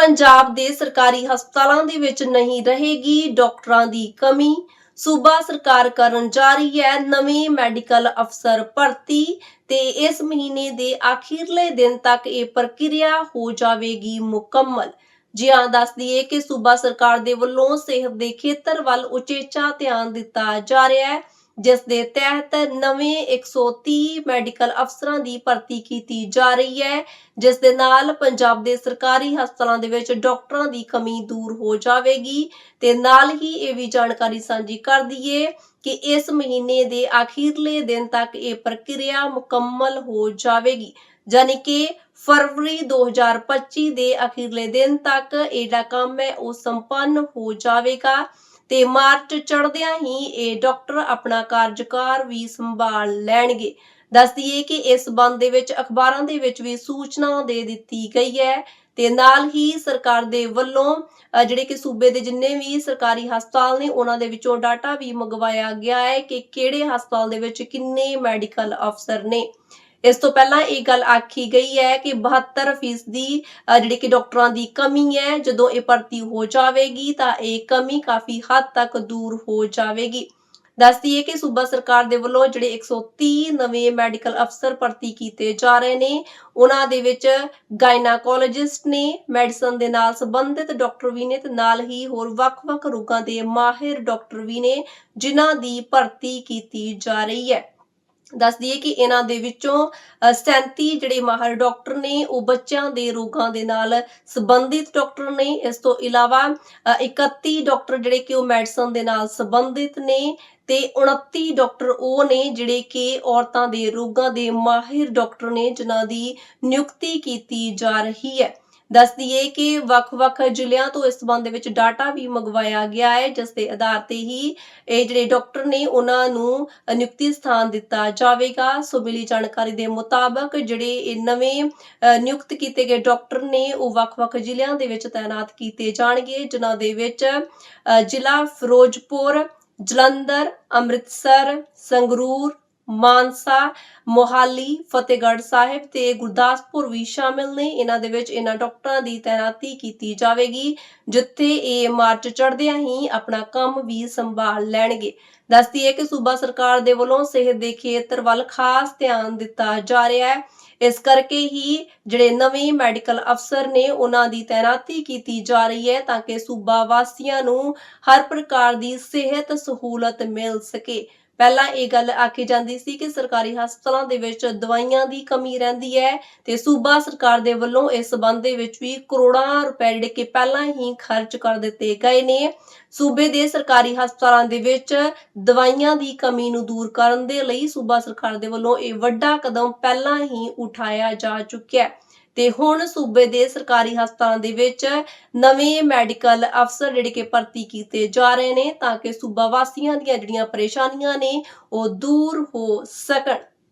ਪੰਜਾਬ ਦੇ ਸਰਕਾਰੀ ਹਸਪਤਾਲਾਂ ਦੇ ਵਿੱਚ ਨਹੀਂ ਰਹੇਗੀ ਡਾਕਟਰਾਂ ਦੀ ਕਮੀ। ਸੂਬਾ ਸਰਕਾਰ ਕਰਨ ਜਾ ਰਹੀ ਹੈ ਨਵੇਂ ਮੈਡੀਕਲ ਅਫਸਰ ਭਰਤੀ ਤੇ ਇਸ ਮਹੀਨੇ ਦੇ ਆਖਿਰਲੇ ਦਿਨ ਤੱਕ ਇਹ ਪ੍ਰਕਿਰਿਆ ਹੋ ਜਾਵੇਗੀ ਮੁਕੰਮਲ। ਜੀ ਹਾਂ ਦੱਸ ਦਈਏ ਕਿ ਸੂਬਾ ਸਰਕਾਰ ਦੇ ਵੱਲੋਂ ਸਿਹਤ ਦੇ ਖੇਤਰ ਵੱਲ ਉਚੇਚਾ ਧਿਆਨ ਦਿੱਤਾ ਜਾ ਰਿਹਾ ਹੈ। ਜਿਸ ਦੇ ਤਹਿਤ ਨਵੇਂ 130 ਮੈਡੀਕਲ ਅਫਸਰਾਂ ਦੀ ਭਰਤੀ ਕੀਤੀ ਜਾ ਰਹੀ ਹੈ, ਜਿਸ ਦੇ ਨਾਲ ਪੰਜਾਬ ਦੇ ਸਰਕਾਰੀ ਹਸਪਤਾਲਾਂ ਦੇ ਵਿੱਚ ਡਾਕਟਰਾਂ ਦੀ ਕਮੀ ਦੂਰ ਹੋ ਜਾਵੇਗੀ। ਤੇ ਨਾਲ ਹੀ ਇਹ ਵੀ ਜਾਣਕਾਰੀ ਸਾਂਝੀ ਕਰ ਦਈਏ ਕਿ ਇਸ ਮਹੀਨੇ ਦੇ ਅਖੀਰਲੇ ਦਿਨ ਤੱਕ ਇਹ ਪ੍ਰਕਿਰਿਆ ਮੁਕੰਮਲ ਹੋ ਜਾਵੇਗੀ। ਯਾਨੀ ਕਿ ਫਰਵਰੀ 2025 ਦੇ ਅਖੀਰਲੇ ਦਿਨ ਤੱਕ ਇਹਦਾ ਕੰਮ ਹੈ, ਉਹ ਸੰਪੰਨ ਹੋ ਜਾਵੇਗਾ। ਤੇ ਮਾਰਚ ਚੜ੍ਹਦਿਆਂ ਹੀ ਇਹ ਡਾਕਟਰ ਆਪਣਾ ਕਾਰਜਕਾਰ ਵੀ ਸੰਭਾਲ ਲੈਣਗੇ। ਦੱਸ ਦਈਏ ਕਿ ਇਸ ਬੰਦ ਦੇ ਵਿੱਚ ਅਖਬਾਰਾਂ ਦੇ ਵਿੱਚ ਵੀ ਸੂਚਨਾ ਦੇ ਦਿੱਤੀ ਗਈ ਹੈ ਤੇ ਨਾਲ ਹੀ ਸਰਕਾਰ ਦੇ ਵੱਲੋਂ ਜਿਹੜੇ ਕਿ ਸੂਬੇ ਦੇ ਜਿੰਨੇ ਵੀ ਸਰਕਾਰੀ ਹਸਪਤਾਲ ਨੇ, ਉਹਨਾਂ ਦੇ ਵਿੱਚੋਂ ਡਾਟਾ ਵੀ ਮੰਗਵਾਇਆ ਗਿਆ ਹੈ ਕਿ ਕਿਹੜੇ ਹਸਪਤਾਲ ਦੇ ਵਿੱਚ ਕਿੰਨੇ ਮੈਡੀਕਲ ਅਫਸਰ ਨੇ। ਇਸ ਤੋਂ ਪਹਿਲਾਂ ਇਹ ਗੱਲ ਆਖੀ ਗਈ ਹੈ ਕਿ 72% ਦੀ ਜਿਹੜੀ ਕਿ ਡਾਕਟਰਾਂ ਦੀ ਕਮੀ ਹੈ, ਜਦੋਂ ਇਹ ਭਰਤੀ ਹੋ ਜਾਵੇਗੀ ਤਾਂ ਇਹ ਕਮੀ ਕਾਫੀ ਹੱਦ ਤੱਕ ਦੂਰ ਹੋ ਜਾਵੇਗੀ। ਦੱਸਦੀ ਹੈ ਕਿ ਸੂਬਾ ਸਰਕਾਰ ਦੇ ਵੱਲੋਂ ਜਿਹੜੇ 130 ਨਵੇਂ ਮੈਡੀਕਲ ਅਫਸਰ ਭਰਤੀ ਕੀਤੇ ਜਾ ਰਹੇ ਨੇ, ਉਹਨਾਂ ਦੇ ਵਿੱਚ ਗਾਇਨਾਕੋਲੋਜਿਸਟ ਨੇ, ਮੈਡੀਸਨ ਦੇ ਨਾਲ ਸੰਬੰਧਿਤ ਡਾਕਟਰ ਵੀ ਨੇ ਤੇ ਨਾਲ ਹੀ ਹੋਰ ਵੱਖ-ਵੱਖ ਰੋਗਾਂ ਦੇ ਮਾਹਿਰ ਡਾਕਟਰ ਵੀ ਨੇ, ਜਿਨ੍ਹਾਂ ਦੀ ਭਰਤੀ ਕੀਤੀ ਜਾ ਰਹੀ ਹੈ। ਦੱਸ ਦਈਏ ਕਿ ਇਹਨਾਂ ਦੇ ਵਿੱਚੋਂ ਅ, 37 ਜਿਹੜੇ ਮਾਹਰ ਡਾਕਟਰ ਨੇ ਉਹ ਬੱਚਿਆਂ ਦੇ ਰੋਗਾਂ ਦੇ ਨਾਲ ਸੰਬੰਧਿਤ ਡਾਕਟਰ ਨੇ। ਇਸ ਤੋਂ ਇਲਾਵਾ ਅ, 31 ਡਾਕਟਰ ਜਿਹੜੇ ਕਿ ਉਹ ਮੈਡੀਸਨ ਦੇ ਨਾਲ ਸੰਬੰਧਿਤ ਨੇ ਤੇ 29 ਡਾਕਟਰ ਉਹ ਨੇ ਜਿਹੜੇ ਕਿ ਔਰਤਾਂ ਦੇ ਰੋਗਾਂ ਦੇ ਮਾਹਿਰ ਡਾਕਟਰ ਨੇ ਜਿਨ੍ਹਾਂ ਦੀ ਨਿਯੁਕਤੀ ਕੀਤੀ ਜਾ ਰਹੀ ਹੈ। ਦੱਸ ਦਈਏ ਕਿ ਵੱਖ-ਵੱਖ ਜ਼ਿਲ੍ਹਿਆਂ ਤੋਂ ਇਸ ਸੰਬੰਧ ਵਿੱਚ ਡਾਟਾ ਵੀ ਮੰਗਵਾਇਆ ਗਿਆ ਹੈ, ਜਿਸ ਦੇ ਆਧਾਰ ਤੇ ਹੀ ਇਹ ਜਿਹੜੇ ਡਾਕਟਰ ਨੇ ਉਹਨਾਂ ਨੂੰ ਨਿਯੁਕਤੀ ਸਥਾਨ ਦਿੱਤਾ ਜਾਵੇਗਾ। ਸੋ ਮਿਲੀ ਜਾਣਕਾਰੀ ਦੇ ਮੁਤਾਬਕ ਜਿਹੜੇ ਇਹ ਨਵੇਂ ਨਿਯੁਕਤ ਕੀਤੇ ਗਏ ਡਾਕਟਰ ਨੇ ਉਹ ਵੱਖ-ਵੱਖ ਜ਼ਿਲ੍ਹਿਆਂ ਦੇ ਵਿੱਚ ਤਾਇਨਾਤ ਕੀਤੇ ਜਾਣਗੇ, ਜਿਨ੍ਹਾਂ ਦੇ ਵਿੱਚ ਜ਼ਿਲ੍ਹਾ ਫਿਰੋਜ਼ਪੁਰ, ਜਲੰਧਰ, ਅੰਮ੍ਰਿਤਸਰ, ਸੰਗਰੂਰ ਮਾਨਸਾ, ਮੋਹਾਲੀ, ਫਤਿਹਗੜ੍ਹ ਸਾਹਿਬ ਤੇ ਗੁਰਦਾਸਪੁਰ ਵੀ ਸ਼ਾਮਿਲ ਨੇ। ਇਹਨਾਂ ਦੇ ਵਿੱਚ ਇਹਨਾਂ ਡਾਕਟਰਾਂ ਦੀ ਤਾਇਨਾਤੀ ਕੀਤੀ ਜਾਵੇਗੀ, ਜਿੱਥੇ ਇਹ ਮਾਰਚ ਚੜ੍ਹਦਿਆਂ ਹੀ ਆਪਣਾ ਕੰਮ ਵੀ ਸੰਭਾਲ ਲੈਣਗੇ। ਦੱਸਦੀ ਹੈ ਕਿ ਸੂਬਾ ਸਰਕਾਰ ਦੇ ਵੱਲੋਂ ਸਿਹਤ ਦੇ ਖੇਤਰ ਵੱਲ ਖਾਸ ਧਿਆਨ ਦਿੱਤਾ ਜਾ ਰਿਹਾ ਹੈ। ਇਸ ਕਰਕੇ ਹੀ ਜਿਹੜੇ ਨਵੇਂ ਮੈਡੀਕਲ ਅਫਸਰ ਨੇ, ਉਹਨਾਂ ਦੀ ਤਾਇਨਾਤੀ ਕੀਤੀ ਜਾ ਰਹੀ ਹੈ ਤਾਂ ਕਿ ਸੂਬਾ ਵਾਸੀਆਂ ਨੂੰ ਹਰ ਪ੍ਰਕਾਰ ਦੀ ਸਿਹਤ ਸਹੂਲਤ ਮਿਲ ਸਕੇ। ਪਹਿਲਾਂ ਇਹ ਗੱਲ ਆਖੀ ਜਾਂਦੀ ਸੀ ਕਿ ਸਰਕਾਰੀ ਹਸਪਤਾਲਾਂ ਦੇ ਵਿੱਚ ਦਵਾਈਆਂ ਦੀ ਕਮੀ ਰਹਿੰਦੀ ਹੈ ਤੇ ਸੂਬਾ ਸਰਕਾਰ ਦੇ ਵੱਲੋਂ ਇਸ ਸਬੰਧ ਦੇ ਵਿੱਚ ਵੀ ਕਰੋੜਾਂ ਰੁਪਏ ਜਿਹੜੇ ਕਿ ਪਹਿਲਾਂ ਹੀ ਖਰਚ ਕਰ ਦਿੱਤੇ ਗਏ ਨੇ। ਸੂਬੇ ਦੇ ਸਰਕਾਰੀ ਹਸਪਤਾਲਾਂ ਦੇ ਵਿੱਚ ਦਵਾਈਆਂ ਦੀ ਕਮੀ ਨੂੰ ਦੂਰ ਕਰਨ ਦੇ ਲਈ ਸੂਬਾ ਸਰਕਾਰ ਦੇ ਵੱਲੋਂ ਇਹ ਵੱਡਾ ਕਦਮ ਪਹਿਲਾਂ ਹੀ ਉਠਾਇਆ ਜਾ ਚੁੱਕਿਆ ਹੈ। ਤੇ ਹੁਣ ਸੂਬੇ ਦੇ ਸਰਕਾਰੀ ਹਸਪਤਾਲਾਂ ਦੇ ਵਿੱਚ ਨਵੇਂ ਮੈਡੀਕਲ ਅਫਸਰ ਜਿਹੜੇ ਕਿ ਭਰਤੀ ਕੀਤੇ ਜਾ ਰਹੇ ਨੇ ਤਾਂ ਕਿ ਸੂਬਾ ਵਾਸੀਆਂ ਦੀਆਂ ਜਿਹੜੀਆਂ ਪਰੇਸ਼ਾਨੀਆਂ ਨੇ ਉਹ ਦੂਰ ਹੋ ਸਕਣ।